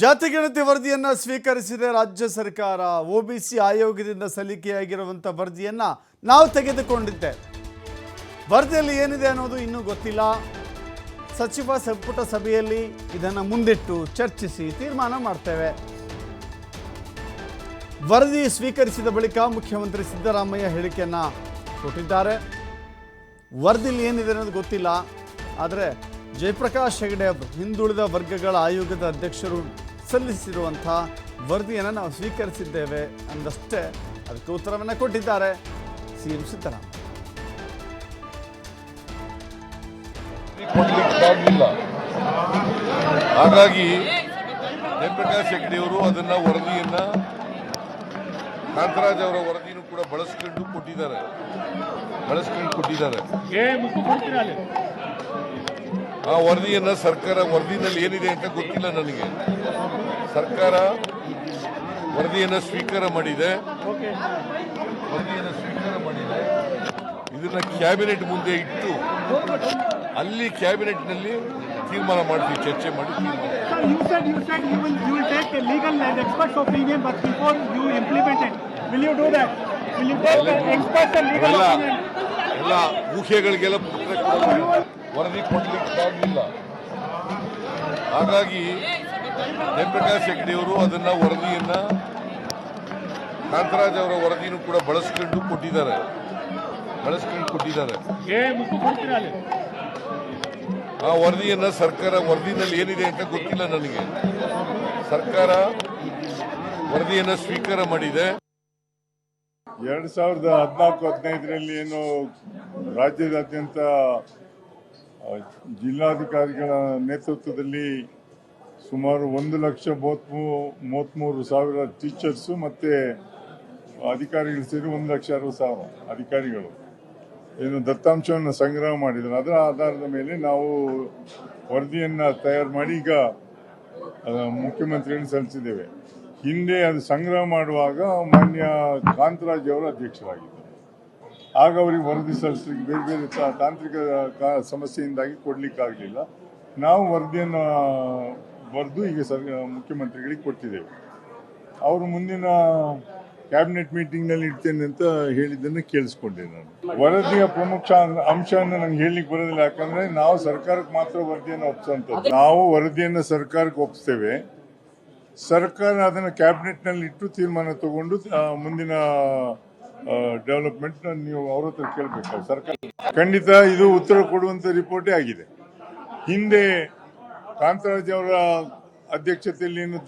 ಜಾತಿಗಣತಿ ವರದಿಯನ್ನು ಸ್ವೀಕರಿಸಿದ ರಾಜ್ಯ ಸರ್ಕಾರ. ಒಬಿಸಿ ಆಯೋಗದಿಂದ ಸಲ್ಲಿಕೆಯಾಗಿರುವಂಥ ವರದಿಯನ್ನು ನಾವು ತೆಗೆದುಕೊಂಡಿದ್ದೆ. ವರದಿಯಲ್ಲಿ ಏನಿದೆ ಅನ್ನೋದು ಇನ್ನೂ ಗೊತ್ತಿಲ್ಲ. ಸಚಿವ ಸಂಪುಟ ಸಭೆಯಲ್ಲಿ ಇದನ್ನು ಮುಂದಿಟ್ಟು ಚರ್ಚಿಸಿ ತೀರ್ಮಾನ ಮಾಡ್ತೇವೆ. ವರದಿ ಸ್ವೀಕರಿಸಿದ ಬಳಿಕ ಮುಖ್ಯಮಂತ್ರಿ ಸಿದ್ದರಾಮಯ್ಯ ಹೇಳಿಕೆಯನ್ನು ಕೊಟ್ಟಿದ್ದಾರೆ. ವರದಿಲಿ ಏನಿದೆ ಅನ್ನೋದು ಗೊತ್ತಿಲ್ಲ. ಆದರೆ ಜಯಪ್ರಕಾಶ್ ಹೆಗಡೆ ಹಿಂದುಳಿದ ವರ್ಗಗಳ ಆಯೋಗದ ಅಧ್ಯಕ್ಷರು ಸಲ್ಲಿಸಿರುವಂಥ ವರದಿಯನ್ನು ನಾವು ಸ್ವೀಕರಿಸಿದ್ದೇವೆ ಅಂದಷ್ಟೇ ಅದಕ್ಕೆ ಉತ್ತರವನ್ನು ಕೊಟ್ಟಿದ್ದಾರೆ ಸಿ ಎಂ ಸಿದ್ದರಾಮಯ್ಯ ಹಾಗಾಗಿ ಜಯಪ್ರಕಾಶ್ ಹೆಗ್ಡೆಯವರು ಅದನ್ನ ವರದಿಯನ್ನ ಕಾಂತರಾಜ್ ಅವರ ವರದಿನೂ ಕೂಡ ಬಳಸ್ಕೊಂಡು ಕೊಟ್ಟಿದ್ದಾರೆ. ಬಳಸ್ಕೊಂಡು ಕೊಟ್ಟಿದ್ದಾರೆ. ಆ ವರದಿಯನ್ನು ಸರ್ಕಾರ ವರದಿನಲ್ಲಿ ಏನಿದೆ ಅಂತ ಗೊತ್ತಿಲ್ಲ ನನಗೆ. ಸರ್ಕಾರ ವರದಿಯನ್ನು ಸ್ವೀಕಾರ ಮಾಡಿದೆ. ವರದಿಯನ್ನು ಸ್ವೀಕಾರ ಮಾಡಿದೆ. ಇದನ್ನು ಕ್ಯಾಬಿನೆಟ್ ಮುಂದೆ ಇಟ್ಟು ಅಲ್ಲಿ ಕ್ಯಾಬಿನೆಟ್ನಲ್ಲಿ ತೀರ್ಮಾನ ಮಾಡ್ತೀವಿ ಚರ್ಚೆ ಮಾಡಿ ಯು ಎಲ್ಲ ಊಹೆಗಳಿಗೆಲ್ಲ ವರದಿ ಕೊಡಲಿಕ್ಕಾಗಲಿಲ್ಲ ಹಾಗಾಗಿ ಜಯಪ್ರಕಾಶ್ ಹೆಗ್ಡೆಯವರು ಅದನ್ನ ವರದಿಯನ್ನ ಕಾಂತರಾಜ್ ಅವರ ವರದಿನೂ ಕೂಡ ಬಳಸ್ಕೊಂಡು ಕೊಟ್ಟಿದ್ದಾರೆ. ಬಳಸ್ಕೊಂಡು ಕೊಟ್ಟಿದ್ದಾರೆ. ಆ ವರದಿಯನ್ನ ಸರ್ಕಾರ ವರದಿನಲ್ಲಿ ಏನಿದೆ ಅಂತ ಗೊತ್ತಿಲ್ಲ ನನಗೆ. ಸರ್ಕಾರ ವರದಿಯನ್ನ ಸ್ವೀಕಾರ ಮಾಡಿದೆ. ಎರಡು ಸಾವಿರದ ಹದಿನಾಲ್ಕು ಹದಿನೈದರಲ್ಲಿ ಏನು ರಾಜ್ಯದಾದ್ಯಂತ ಜಿಲ್ಲಾಧಿಕಾರಿಗಳ ನೇತೃತ್ವದಲ್ಲಿ ಸುಮಾರು ಒಂದು ಲಕ್ಷ ಮೂವತ್ಮೂ ಮೂವತ್ತ್ಮೂರು ಸಾವಿರ ಟೀಚರ್ಸು ಮತ್ತು ಅಧಿಕಾರಿಗಳು ಸೇರಿ ಒಂದು ಲಕ್ಷ ಅರವತ್ತು ಸಾವಿರ ಅಧಿಕಾರಿಗಳು. ಏನು ದತ್ತಾಂಶವನ್ನು ಸಂಗ್ರಹ ಮಾಡಿದರು ಅದರ ಆಧಾರದ ಮೇಲೆ ನಾವು ವರದಿಯನ್ನು ತಯಾರು ಮಾಡಿ ಈಗ ಮುಖ್ಯಮಂತ್ರಿಯನ್ನು ಸಲ್ಲಿಸಿದ್ದೇವೆ. ಹಿಂದೆ ಅದು ಸಂಗ್ರಹ ಮಾಡುವಾಗ ಮಾನ್ಯ ಕಾಂತರಾಜ್ ಅವರು ಅಧ್ಯಕ್ಷರಾಗಿದ್ದರು. ಆಗ ಅವರಿಗೆ ವರದಿ ಸಲ್ಲಿಸಲಿಕ್ಕೆ ಬೇರೆ ಬೇರೆ ತಾಂತ್ರಿಕ ಸಮಸ್ಯೆಯಿಂದಾಗಿ ಕೊಡಲಿಕ್ಕಾಗಲಿಲ್ಲ. ನಾವು ವರದಿಯನ್ನು ಬರೆದು ಈಗ ಸರ್, ಮುಖ್ಯಮಂತ್ರಿಗಳಿಗೆ ಕೊಟ್ಟಿದ್ದೇವೆ. ಅವರು ಮುಂದಿನ ಕ್ಯಾಬಿನೆಟ್ ಮೀಟಿಂಗ್ನಲ್ಲಿ ಇಡ್ತೇನೆ ಅಂತ ಹೇಳಿದ್ದನ್ನು ಕೇಳಿಸ್ಕೊಂಡೆ ನಾನು. ವರದಿಯ ಪ್ರಮುಖ ಅಂಶವನ್ನು ನಂಗೆ ಹೇಳಲಿಕ್ಕೆ ಬರೋದಿಲ್ಲ. ಯಾಕಂದ್ರೆ ನಾವು ಸರ್ಕಾರಕ್ಕೆ ಮಾತ್ರ ವರದಿಯನ್ನು ಒಪ್ಪಿಸುವಂಥದ್ದು ನಾವು ವರದಿಯನ್ನು ಸರ್ಕಾರಕ್ಕೆ ಒಪ್ಪಿಸ್ತೇವೆ ಸರ್ಕಾರ ಅದನ್ನು ಕ್ಯಾಬಿನೆಟ್ನಲ್ಲಿ ಇಟ್ಟು ತೀರ್ಮಾನ ತಗೊಂಡು ಮುಂದಿನ ಡೆವಲಪ್ಮೆಂಟ್ ನೀವು ಅವ್ರ ಹತ್ರ ಕೇಳಬೇಕು. ಸರ್ಕಾರ ಖಂಡಿತ ಇದು ಉತ್ತರ ಕೊಡುವಂತ ರಿಪೋರ್ಟೇ ಆಗಿದೆ. ಹಿಂದೆ ಕಾಂತರಾಜ್ ಅವರ ಅಧ್ಯಕ್ಷತೆಯಲ್ಲಿ ಏನು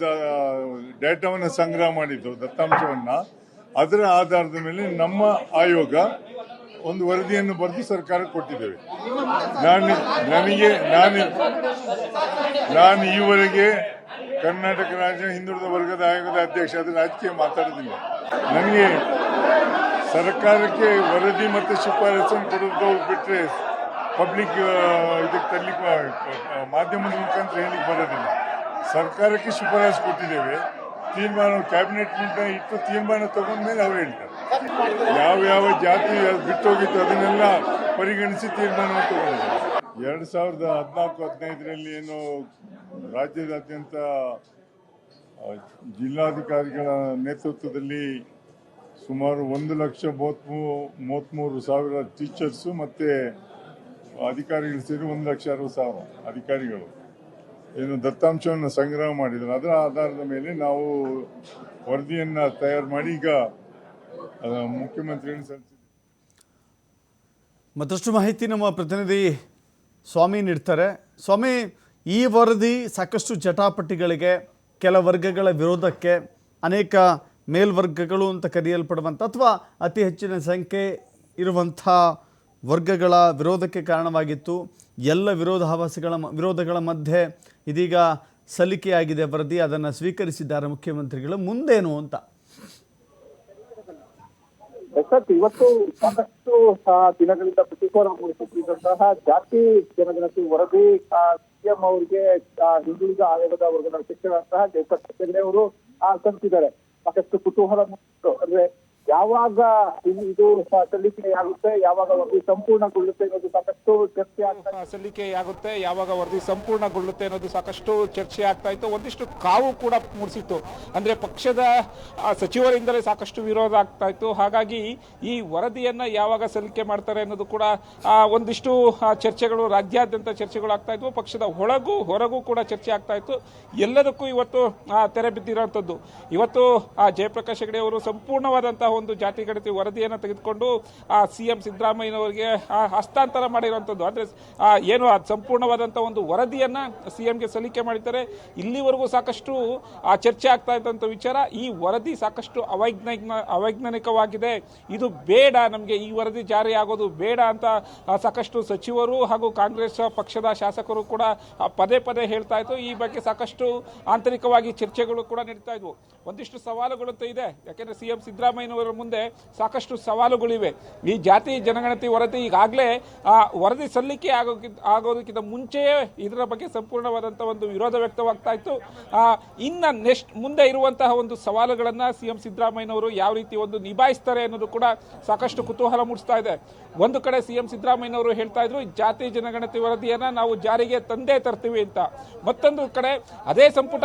ಡೇಟಾವನ್ನು ಸಂಗ್ರಹ ಮಾಡಿದ್ದು ದತ್ತಾಂಶವನ್ನ. ಅದರ ಆಧಾರದ ಮೇಲೆ ನಮ್ಮ ಆಯೋಗ ಒಂದು ವರದಿಯನ್ನು ಬರೆದು ಸರ್ಕಾರಕ್ಕೆ ಕೊಟ್ಟಿದ್ದೇವೆ. ನಾನು ನನಗೆ ನಾನು ನಾನು ಈವರೆಗೆ ಕರ್ನಾಟಕ ರಾಜ್ಯ ಹಿಂದುಳಿದ ವರ್ಗದ ಆಯೋಗದ ಅಧ್ಯಕ್ಷ ಅದರ ರಾಜಕೀಯ ಮಾತಾಡೋದಿಲ್ಲ. ನನಗೆ ಸರ್ಕಾರಕ್ಕೆ ವರದಿ ಮತ್ತು ಶಿಫಾರಸನ್ನು ಕೊಡೋದು ಬಿಟ್ಟರೆ ಪಬ್ಲಿಕ್ ಇದಕ್ಕೆ ತರಲಿಕ್ಕೆ ಮಾಧ್ಯಮದ ಮುಖಾಂತರ ಹೇಳಲಿಕ್ಕೆ ಬರೋದಿಲ್ಲ. ಸರ್ಕಾರಕ್ಕೆ ಶಿಫಾರಸು ಕೊಟ್ಟಿದ್ದೇವೆ. ತೀರ್ಮಾನ ಕ್ಯಾಬಿನೆಟ್ ಇಟ್ಟು ತೀರ್ಮಾನ ತಗೊಂಡ್ಮೇಲೆ ಅವ್ರು ಹೇಳ್ತಾರೆ. ಯಾವ ಯಾವ ಜಾತಿ ಬಿಟ್ಟೋಗಿತ್ತು ಅದನ್ನೆಲ್ಲ ಪರಿಗಣಿಸಿ ತೀರ್ಮಾನ ತಗೊಂಡಿದ್ದಾರೆ ಎರಡು ಸಾವಿರದ ಹದಿನಾಲ್ಕು, ಹದಿನೈದರಲ್ಲಿ ಏನು ರಾಜ್ಯದಾದ್ಯಂತ ಜಿಲ್ಲಾಧಿಕಾರಿಗಳ ನೇತೃತ್ವದಲ್ಲಿ ಸುಮಾರು ಒಂದು ಲಕ್ಷ ಮೂವತ್ತ್ಮೂರು ಸಾವಿರ ಟೀಚರ್ಸು ಮತ್ತು ಅಧಿಕಾರಿಗಳು ಸೇರಿ ಒಂದು ಲಕ್ಷ ಅರವತ್ತು ಸಾವಿರ ಅಧಿಕಾರಿಗಳು. ಏನು ದತ್ತಾಂಶವನ್ನು ಸಂಗ್ರಹ ಮಾಡಿದ್ರು. ಅದರ ಆಧಾರದ ಮೇಲೆ ನಾವು ವರದಿಯನ್ನು ತಯಾರು ಮಾಡಿ ಈಗ ಮುಖ್ಯಮಂತ್ರಿಯನ್ನು ಮುಖ್ಯಮಂತ್ರಿಗಳು ಮತ್ತಷ್ಟು ಮಾಹಿತಿ ನಮ್ಮ ಪ್ರತಿನಿಧಿ ಸ್ವಾಮಿ ನೀಡ್ತಾರೆ. ಸ್ವಾಮಿ, ಈ ವರದಿ ಸಾಕಷ್ಟು ಚಟಾಪಟಿಗಳಿಗೆ ಕೆಲ ವರ್ಗಗಳ ವಿರೋಧಕ್ಕೆ ಅನೇಕ ಮೇಲ್ವರ್ಗಗಳು ಅಂತ ಕರೆಯಲ್ಪಡುವಂಥ ಅಥವಾ ಅತಿ ಹೆಚ್ಚಿನ ಸಂಖ್ಯೆ ಇರುವಂಥ ವರ್ಗಗಳ ವಿರೋಧಕ್ಕೆ ಕಾರಣವಾಗಿತ್ತು. ಎಲ್ಲ ವಿರೋಧಾಭಾಸಗಳ ವಿರೋಧಗಳ ಮಧ್ಯೆ ಇದೀಗ ಸಲ್ಲಿಕೆಯಾಗಿದೆ ವರದಿ ಅದನ್ನು ಸ್ವೀಕರಿಸಿದ್ದಾರೆ ಮುಖ್ಯಮಂತ್ರಿಗಳು. ಮುಂದೇನು ಅಂತ? ಇವತ್ತು ಸಾಕಷ್ಟು ದಿನಗಳಿಂದ ಪ್ರತಿಕೂಲ ಮೂಡಿಸುತ್ತಿದ್ದಂತಹ ಜಾತಿ ಜನಗಣತಿ ವರದಿ ಸಿಎಂ ಅವರಿಗೆ ಹಿಂದುಳಿದ ಆಯೋಗದ ವರ್ಗದ ಅಧ್ಯಕ್ಷರಾದಂತಹ ಜಯಪ್ರಕಾಶ್ ಹೆಗ್ಡೆ ಅವರು ಆ, ಸಲ್ಲಿಸಿದ್ದಾರೆ ಸಾಕಷ್ಟು ಕುತೂಹಲ ಮೂಡಿಸಿತ್ತು ಅಂದ್ರೆ ಯಾವಾಗ ಇದು ಸಲ್ಲಿಕೆ ಸಲ್ಲಿಕೆಯಾಗುತ್ತೆ, ಯಾವಾಗ ವರದಿ ಸಂಪೂರ್ಣಗೊಳ್ಳುತ್ತೆ ಅನ್ನೋದು ಸಾಕಷ್ಟು ಚರ್ಚೆ ಆಗ್ತಾ. ಸಲ್ಲಿಕೆಯಾಗುತ್ತೆ, ಯಾವಾಗ ವರದಿ ಸಂಪೂರ್ಣಗೊಳ್ಳುತ್ತೆ ಅನ್ನೋದು ಸಾಕಷ್ಟು ಚರ್ಚೆ ಆಗ್ತಾ ಇತ್ತು. ಒಂದಿಷ್ಟು ಕಾವು ಕೂಡ ಮೂಡಿಸಿತ್ತು. ಅಂದ್ರೆ ಪಕ್ಷದ ಸಚಿವರಿಂದಲೇ ಸಾಕಷ್ಟು ವಿರೋಧ ಆಗ್ತಾ ಇತ್ತು. ಹಾಗಾಗಿ ಈ ವರದಿಯನ್ನ ಯಾವಾಗ ಸಲ್ಲಿಕೆ ಮಾಡ್ತಾರೆ ಅನ್ನೋದು ಕೂಡ ಒಂದಿಷ್ಟು ಚರ್ಚೆಗಳು, ರಾಜ್ಯಾದ್ಯಂತ ಚರ್ಚೆಗಳು ಆಗ್ತಾ ಇದ್ವು. ಪಕ್ಷದ ಒಳಗೂ ಹೊರಗೂ ಕೂಡ ಚರ್ಚೆ ಆಗ್ತಾ ಇತ್ತು. ಎಲ್ಲದಕ್ಕೂ ಇವತ್ತು ತೆರೆ ಬಿದ್ದಿರೋಂಥದ್ದು. ಇವತ್ತು ಜಯಪ್ರಕಾಶ್ ಹೆಗಡೆ ಅವರು ಸಂಪೂರ್ಣವಾದಂತಹ ಒಂದು ಜಾತಿ ಗಣತಿ ವರದಿಯನ್ನು ತೆಗೆದುಕೊಂಡು ಆ ಸಿ ಎಂ ಸಿದ್ದರಾಮಯ್ಯನವರಿಗೆ ಹಸ್ತಾಂತರ ಮಾಡಿರುವಂಥದ್ದು. ಅಂದರೆ ಏನು ಅದು ಸಂಪೂರ್ಣವಾದಂತಹ ಒಂದು ವರದಿಯನ್ನ ಸಿ ಎಂಗೆ ಸಲ್ಲಿಕೆ ಮಾಡಿದ್ದಾರೆ. ಇಲ್ಲಿವರೆಗೂ ಸಾಕಷ್ಟು, ಆ, ಚರ್ಚೆ ಆಗ್ತಾ ಇದ್ದಂಥ ವಿಚಾರ. ಈ ವರದಿ ಸಾಕಷ್ಟು ಅವೈಜ್ಞಾನಿಕ, ಅವೈಜ್ಞಾನಿಕವಾಗಿದೆ. ಇದು ಬೇಡ ನಮಗೆ. ಈ ವರದಿ ಜಾರಿ ಆಗೋದು ಬೇಡ ಅಂತ ಸಾಕಷ್ಟು ಸಚಿವರು ಹಾಗೂ ಕಾಂಗ್ರೆಸ್ ಪಕ್ಷದ ಶಾಸಕರು ಕೂಡ ಪದೇ ಪದೇ ಹೇಳ್ತಾ ಇತ್ತು ಈ ಬಗ್ಗೆ ಸಾಕಷ್ಟು ಆಂತರಿಕವಾಗಿ ಚರ್ಚೆಗಳು ಕೂಡ ನಡೀತಾ ಇದ್ವು. ಒಂದಿಷ್ಟು ಸವಾಲುಗಳಂತೂ ಇದೆ. ಯಾಕೆಂದ್ರೆ ಸಿ ಎಂ ಸಿದ್ದರಾಮಯ್ಯನವರ ಮುಂದೆ ಸಾಕಷ್ಟು ಸವಾಲುಗಳಿವೆ. ಈ ಜಾತಿ ಜನಗಣತಿ ವರದಿ ಈಗಾಗಲೇ ವರದಿ ಸಲ್ಲಿಕೆ ಆಗೋಕ್ಕಿಂತ ಆಗೋದಕ್ಕಿಂತ ಮುಂಚೆಯೇ ಇದರ ಬಗ್ಗೆ ಸಂಪೂರ್ಣವಾದಂಥ ಒಂದು ವಿರೋಧ ವ್ಯಕ್ತವಾಗ್ತಾ ಇತ್ತು. ಇನ್ನ ನೆಕ್ಸ್ಟ್ ಮುಂದೆ ಇರುವಂತಹ ಒಂದು ಸವಾಲುಗಳನ್ನ ಸಿ ಎಂ ಸಿದ್ದರಾಮಯ್ಯನವರು ಯಾವ ರೀತಿ ಒಂದು ನಿಭಾಯಿಸ್ತಾರೆ ಅನ್ನೋದು ಕೂಡ ಸಾಕಷ್ಟು ಕುತೂಹಲ ಮೂಡಿಸ್ತಾ ಇದೆ. ಒಂದು ಕಡೆ ಸಿ ಎಂ ಸಿದ್ದರಾಮಯ್ಯನವರು ಹೇಳ್ತಾ ಇದ್ರು, ಜಾತಿ ಜನಗಣತಿ ವರದಿಯನ್ನ ನಾವು ಜಾರಿಗೆ ತಂದೇ ತರ್ತೀವಿ ಅಂತ. ಮತ್ತೊಂದು ಕಡೆ ಅದೇ ಸಂಪುಟ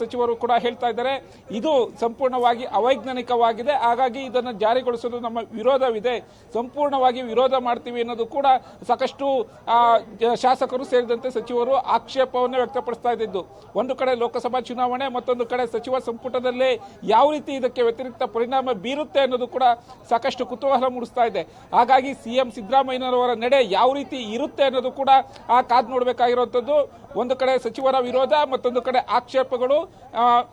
ಸಚಿವರು ಕೂಡ ಹೇಳ್ತಾ ಇದ್ದಾರೆ, ಇದು ಸಂಪೂರ್ಣವಾಗಿ ಅವೈಜ್ಞಾನಿಕವಾಗಿದೆ, ಹಾಗಾಗಿ ಇದನ್ನು ಜಾರಿಗೊಳಿಸಲು ನಮ್ಮ ವಿರೋಧವಿದೆ. ಸಂಪೂರ್ಣವಾಗಿ ವಿರೋಧ ಮಾಡ್ತೀವಿ ಅನ್ನೋದು ಕೂಡ ಸಾಕಷ್ಟು ಶಾಸಕರು ಸೇರಿದಂತೆ ಸಚಿವರು ಆಕ್ಷೇಪವನ್ನು ವ್ಯಕ್ತಪಡಿಸ್ತಾ ಇದ್ದಿದ್ದು. ಒಂದು ಕಡೆ ಲೋಕಸಭಾ ಚುನಾವಣೆ, ಮತ್ತೊಂದು ಕಡೆ ಸಚಿವ ಸಂಪುಟದಲ್ಲಿ ಯಾವ ರೀತಿ ಇದಕ್ಕೆ ವ್ಯತಿರಿಕ್ತ ಪರಿಣಾಮ ಬೀರುತ್ತೆ ಅನ್ನೋದು ಕೂಡ ಸಾಕಷ್ಟು ಕುತೂಹಲ ಮೂಡಿಸ್ತಾ ಇದೆ. ಹಾಗಾಗಿ ಸಿಎಂ ಸಿದ್ದರಾಮಯ್ಯನವರ ನಡೆ ಯಾವ ರೀತಿ ಇರುತ್ತೆ ಅನ್ನೋದು ಕೂಡ ಆ ಕಾದ್ ನೋಡಬೇಕಾಗಿರುವಂಥದ್ದು ಒಂದು ಕಡೆ ಸಚಿವರ ವಿರೋಧ, ಮತ್ತೊಂದು ಕಡೆ ಆಕ್ಷೇಪಗಳು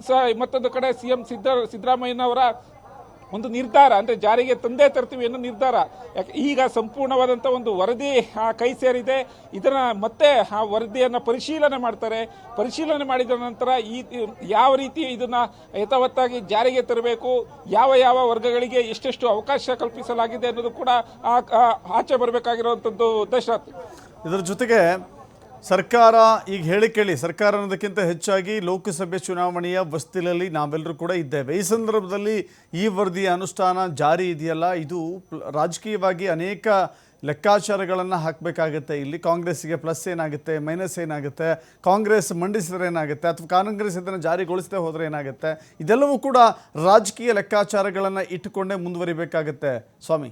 ಸ- ಮತ್ತೊಂದು ಕಡೆ ಸಿಎಂ ಸಿದ್ದ, ಸಿದ್ದರಾಮಯ್ಯನವರ ಒಂದು ನಿರ್ಧಾರ, ಅಂದ್ರೆ ಜಾರಿಗೆ ತಂದೆ ತರ್ತೀವಿ ಅನ್ನೋ ನಿರ್ಧಾರ. ಈಗ ಸಂಪೂರ್ಣವಾದಂಥ ಒಂದು ವರದಿ ಕೈ ಸೇರಿದೆ. ಇದನ್ನು ಮತ್ತೆ ಆ ವರದಿಯನ್ನು ಪರಿಶೀಲನೆ ಮಾಡ್ತಾರೆ. ಪರಿಶೀಲನೆ ಮಾಡಿದ ನಂತರ ಈ ಯಾವ ರೀತಿ ಇದನ್ನ ಯಥಾವತ್ತಾಗಿ ಜಾರಿಗೆ ತರಬೇಕು, ಯಾವ ಯಾವ ವರ್ಗಗಳಿಗೆ ಎಷ್ಟೆಷ್ಟು ಅವಕಾಶ ಕಲ್ಪಿಸಲಾಗಿದೆ ಅನ್ನೋದು ಕೂಡ ಆಚೆ ಬರಬೇಕಾಗಿರುವಂಥದ್ದು ದಶರಥ್ ಇದರ ಜೊತೆಗೆ ಸರ್ಕಾರ ಈಗ ಹೇಳಿ ಕೇಳಿ, ಸರ್ಕಾರ ಅನ್ನೋದಕ್ಕಿಂತ ಹೆಚ್ಚಾಗಿ ಲೋಕಸಭೆ ಚುನಾವಣೆಯ ವಸ್ತಿಲಲ್ಲಿ ನಾವೆಲ್ಲರೂ ಕೂಡ ಇದ್ದೇವೆ. ಈ ಸಂದರ್ಭದಲ್ಲಿ ಈ ವರದಿಯ ಅನುಷ್ಠಾನ ಜಾರಿ ಇದೆಯಲ್ಲ? ಇದು ರಾಜಕೀಯವಾಗಿ ಅನೇಕ ಲೆಕ್ಕಾಚಾರಗಳನ್ನು ಹಾಕಬೇಕಾಗುತ್ತೆ. ಇಲ್ಲಿ ಕಾಂಗ್ರೆಸ್ಗೆ ಪ್ಲಸ್ ಏನಾಗುತ್ತೆ, ಮೈನಸ್ ಏನಾಗುತ್ತೆ, ಕಾಂಗ್ರೆಸ್ ಮಂಡಿಸಿದ್ರೆ ಏನಾಗುತ್ತೆ, ಅಥವಾ ಕಾಂಗ್ರೆಸ್ ಇದನ್ನು ಜಾರಿಗೊಳಿಸದೆ ಹೋದರೆ ಏನಾಗುತ್ತೆ? ಇದೆಲ್ಲವೂ ಕೂಡ ರಾಜಕೀಯ ಲೆಕ್ಕಾಚಾರಗಳನ್ನು ಇಟ್ಟುಕೊಂಡೇ ಮುಂದುವರಿಬೇಕಾಗತ್ತೆ. ಸ್ವಾಮಿ.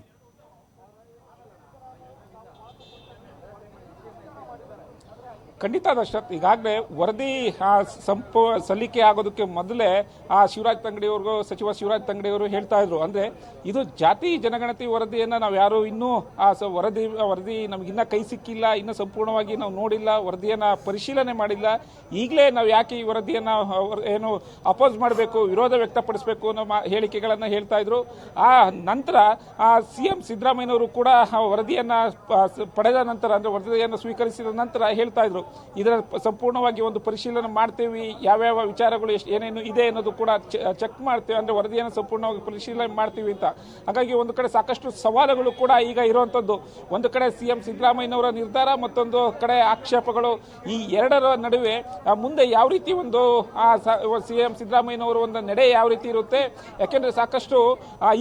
ಖಂಡಿತ ದಶರಥ್ ಈಗಾಗಲೇ ವರದಿ ಸಂಪ, ಸಲ್ಲಿಕೆ ಆಗೋದಕ್ಕೆ ಮೊದಲೇ, ಆ, ಶಿವರಾಜ್ ತಂಗಡಿಯವ್ರಿಗೂ, ಸಚಿವ ಶಿವರಾಜ್ ತಂಗಡಿಯವರು ಹೇಳ್ತಾ ಇದ್ರು. ಅಂದರೆ ಇದು ಜಾತಿ ಜನಗಣತಿ ವರದಿಯನ್ನು ನಾವು ಯಾರು ಇನ್ನೂ, ಆ, ಸ- ವರದಿ ವರದಿ ನಮಗಿನ್ನ ಕೈ ಸಿಕ್ಕಿಲ್ಲ, ಇನ್ನು ಸಂಪೂರ್ಣವಾಗಿ ನಾವು ನೋಡಿಲ್ಲ, ವರದಿಯನ್ನು ಪರಿಶೀಲನೆ ಮಾಡಿಲ್ಲ. ಈಗಲೇ ನಾವು ಯಾಕೆ ಈ ವರದಿಯನ್ನು ಏನು ಅಪೋಸ್ ಮಾಡಬೇಕು, ವಿರೋಧ ವ್ಯಕ್ತಪಡಿಸಬೇಕು ಅನ್ನೋ ಹೇಳಿಕೆಗಳನ್ನ ಹೇಳ್ತಾ ಇದ್ರು. ಆ, ನಂತರ, ಆ ಸಿ ಎಂ ಸಿದ್ದರಾಮಯ್ಯನವರು ಕೂಡ ವರದಿಯನ್ನು ಪಡೆದ ನಂತರ, ಅಂದರೆ ವರದಿಯನ್ನು ಸ್ವೀಕರಿಸಿದ ನಂತರ ಹೇಳ್ತಾ ಇದ್ರು. ಇದರ ಸಂಪೂರ್ಣವಾಗಿ ಒಂದು ಪರಿಶೀಲನೆ ಮಾಡ್ತೀವಿ. ಯಾವ್ಯಾವ ವಿಚಾರಗಳು ಎಷ್ಟು ಏನೇನು ಇದೆ ಅನ್ನೋದು ಕೂಡ ಚೆಕ್ ಮಾಡ್ತೇವೆ. ಅಂದ್ರೆ ವರದಿಯನ್ನು ಸಂಪೂರ್ಣವಾಗಿ ಪರಿಶೀಲನೆ ಮಾಡ್ತೀವಿ ಅಂತ. ಹಾಗಾಗಿ ಒಂದು ಕಡೆ ಸಾಕಷ್ಟು ಸವಾಲುಗಳು ಕೂಡ ಈಗ ಇರುವಂಥದ್ದು ಒಂದು ಕಡೆ ಸಿ ಎಂ ಸಿದ್ದರಾಮಯ್ಯನವರ ನಿರ್ಧಾರ, ಮತ್ತೊಂದು ಕಡೆ ಆಕ್ಷೇಪಗಳು. ಈ ಎರಡರ ನಡುವೆ ಮುಂದೆ ಯಾವ ರೀತಿ ಒಂದು ಸಿ ಎಂ ಸಿದ್ದರಾಮಯ್ಯನವರ ಒಂದು ನಡೆ ಯಾವ ರೀತಿ ಇರುತ್ತೆ. ಯಾಕೆಂದರೆ ಸಾಕಷ್ಟು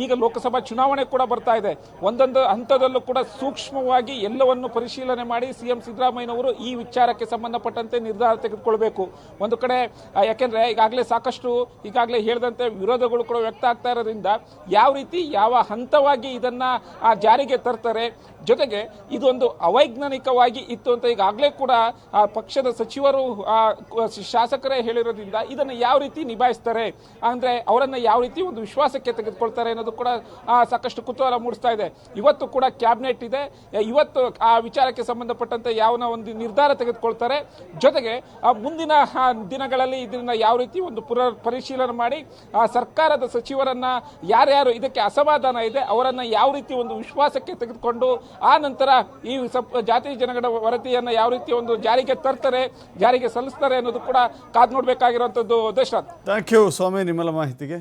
ಈಗ ಲೋಕಸಭಾ ಚುನಾವಣೆ ಕೂಡ ಬರ್ತಾ ಇದೆ. ಒಂದೊಂದು ಹಂತದಲ್ಲೂ ಕೂಡ ಸೂಕ್ಷ್ಮವಾಗಿ ಎಲ್ಲವನ್ನು ಪರಿಶೀಲನೆ ಮಾಡಿ ಸಿಎಂ ಸಿದ್ದರಾಮಯ್ಯನವರು ಈ ವಿಚಾರಕ್ಕೆ ಸಂಬಂಧಪಟ್ಟಂತೆ ನಿರ್ಧಾರ ತೆಗೆದುಕೊಳ್ಬೇಕು. ಒಂದು ಕಡೆ ಯಾಕೆಂದರೆ ಈಗಾಗಲೇ ಸಾಕಷ್ಟು ಈಗಾಗಲೇ ಹೇಳಿದಂತೆ ವಿರೋಧಗಳು ಕೂಡ ವ್ಯಕ್ತ ಆಗ್ತಾ ಇರೋದ್ರಿಂದ ಯಾವ ರೀತಿ ಯಾವ ಹಂತವಾಗಿ ಇದನ್ನ ಜಾರಿಗೆ ತರ್ತಾರೆ. ಜೊತೆಗೆ ಇದೊಂದು ಅವೈಜ್ಞಾನಿಕವಾಗಿ ಇತ್ತು ಅಂತ ಈಗಾಗಲೇ ಕೂಡ ಆ, ಪಕ್ಷದ ಸಚಿವರು ಶಾಸಕರೇ ಹೇಳಿರೋದ್ರಿಂದ ಇದನ್ನು ಯಾವ ರೀತಿ ನಿಭಾಯಿಸ್ತಾರೆ? ಅಂದ್ರೆ ಅವರನ್ನು ಯಾವ ರೀತಿ ಒಂದು ವಿಶ್ವಾಸಕ್ಕೆ ತೆಗೆದುಕೊಳ್ತಾರೆ ಅನ್ನೋದು ಕೂಡ ಸಾಕಷ್ಟು ಕುತೂಹಲ ಮೂಡಿಸ್ತಾ ಇದೆ. ಇವತ್ತು ಕೂಡ ಕ್ಯಾಬಿನೆಟ್ ಇದೆ. ಇವತ್ತು ಆ ವಿಚಾರಕ್ಕೆ ಸಂಬಂಧಪಟ್ಟಂತೆ ಯಾವನ ಒಂದು ನಿರ್ಧಾರ ತೆಗೆದುಕೊಳ್ತಾರೆ? ಜೊತೆಗೆ, ಆ ಮುಂದಿನ ದಿನಗಳಲ್ಲಿ ಇದನ್ನ ಯಾವ ರೀತಿ ಒಂದು ಪುನರ್ ಪರಿಶೀಲನೆ ಮಾಡಿ, ಆ ಸರ್ಕಾರದ ಸಚಿವರನ್ನ ಯಾರ್ಯಾರು ಇದಕ್ಕೆ ಅಸಮಾಧಾನ ಇದೆ, ಅವರನ್ನು ಯಾವ ರೀತಿ ಒಂದು ವಿಶ್ವಾಸಕ್ಕೆ ತೆಗೆದುಕೊಂಡು, ಆ ನಂತರ ಈ ಜಾತಿ ಜನಗಣ ವರದಿಯನ್ನು ಯಾವ ರೀತಿ ಒಂದು ಜಾರಿಗೆ ತರ್ತಾರೆ, ಜಾರಿಗೆ ಸಲ್ಲಿಸ್ತಾರೆ ಅನ್ನೋದು ಕೂಡ ಕಾದ್ ನೋಡಬೇಕಾಗಿರುವಂಥದ್ದು ದಶರಥ್ ಥ್ಯಾಂಕ್ ಯು ಸ್ವಾಮಿ, ನಿಮ್ಮೆಲ್ಲ ಮಾಹಿತಿಗೆ.